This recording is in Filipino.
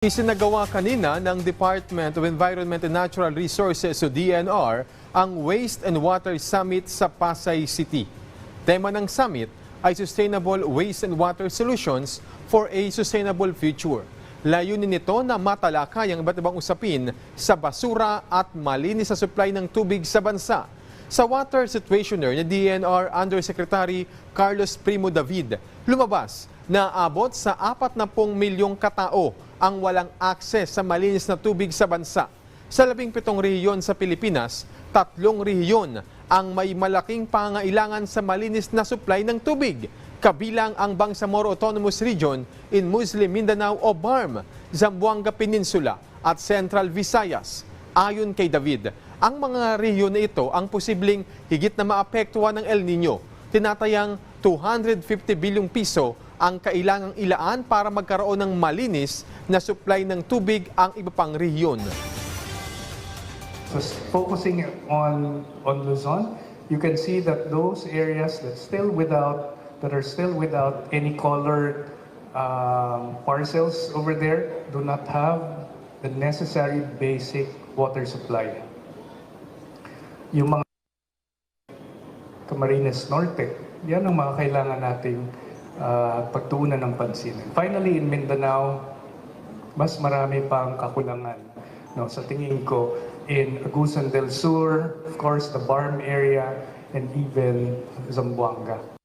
Isinagawa kanina ng Department of Environment and Natural Resources o DNR ang Waste and Water Summit sa Pasay City. Tema ng summit ay Sustainable Waste and Water Solutions for a Sustainable Future. Layunin nito na matalakay ang iba't ibang usapin sa basura at malinis na supply ng tubig sa bansa. Sa water situationer ni DNR Undersecretary Carlos Primo David, lumabas na abot sa 40 milyong katao ang walang akses sa malinis na tubig sa bansa. Sa labing pitong rehiyon sa Pilipinas, tatlong rehiyon ang may malaking pangailangan sa malinis na supply ng tubig, kabilang ang Bangsamoro Autonomous Region in Muslim Mindanao o BARM, Zamboanga Peninsula at Central Visayas. Ayon kay David, ang mga rehiyon na ito ang posibleng higit na maapektuhan ng El Nino. Tinatayang 250 bilyong piso ang kailangang ilaan para magkaroon ng malinis na supply ng tubig ang iba pang rehiyon. So focusing on on Luzon, you can see that those areas that still without that are still without any colored um, parcels over there do not have the necessary basic water supply. Yung mga Camarines Norte, yan ang mga kailangan nating ah, pagtuunan ng pansin. Finally, in Mindanao, mas marami pang kakulangan. No, sa tingin ko, in Agusan del Sur, of course, the Barm area, and even Zamboanga.